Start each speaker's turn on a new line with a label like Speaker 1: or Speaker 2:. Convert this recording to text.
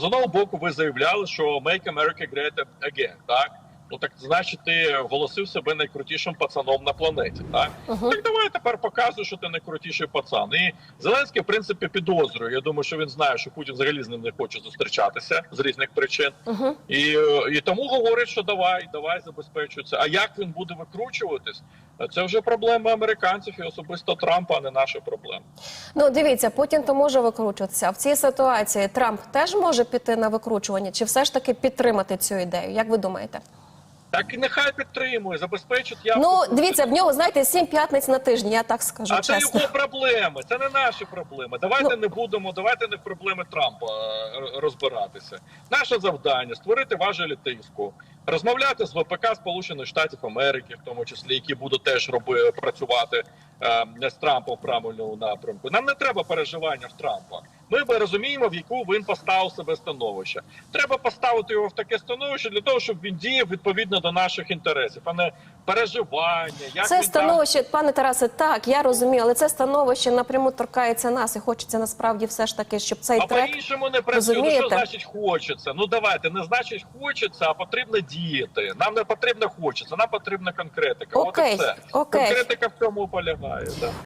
Speaker 1: З одного боку, ви заявляли, що Make America Great Again, так? Ну так значить, ти оголосив себе найкрутішим пацаном на планеті, так?
Speaker 2: Угу.
Speaker 1: Так давай тепер показуй, що ти найкрутіший пацан. І Зеленський, в принципі, підозрює. Я думаю, що він знає, що Путін взагалі з ним не хоче зустрічатися з різних причин.
Speaker 2: Угу.
Speaker 1: І, е, і тому говорить, що давай, давай забезпечується. А як він буде викручуватись? Це вже проблема американців і особисто Трампа, а не наша проблема.
Speaker 2: Ну дивіться, Путін то може викручуватися. А в цій ситуації Трамп теж може піти на викручування, чи все ж таки підтримати цю ідею? Як ви думаєте?
Speaker 1: Так і нехай підтримує, забезпечить явку.
Speaker 2: Ну дивіться, в нього знаєте сім п'ятниць на тиждень. Я так скажу
Speaker 1: А це його проблеми, це не наші проблеми. Давайте
Speaker 2: Ну.
Speaker 1: не будемо, давайте не в проблеми Трампа е, розбиратися. Наше завдання створити важелі тиску, розмовляти з ВПК Сполучених Штатів Америки, в тому числі, які будуть теж роби, працювати е, з Трампом в правильному напрямку. Нам не треба переживання в Трампа. Ми би розуміємо, в яку він поставив себе становище. Треба поставити його в таке становище для того, щоб він діяв відповідно до наших інтересів, а не переживання. Як
Speaker 2: Це становище, пане Тарасе, так я розумію, але це становище напряму торкається нас, і хочеться насправді все ж таки, щоб цей
Speaker 1: А
Speaker 2: трек
Speaker 1: по-іншому не працює. Ну, що значить хочеться? Ну давайте, не значить хочеться, а потрібно діяти. Нам не потрібно хочеться, нам потрібна конкретика.
Speaker 2: Окей,
Speaker 1: От і все.
Speaker 2: окей.
Speaker 1: Конкретика в цьому полягає. Да.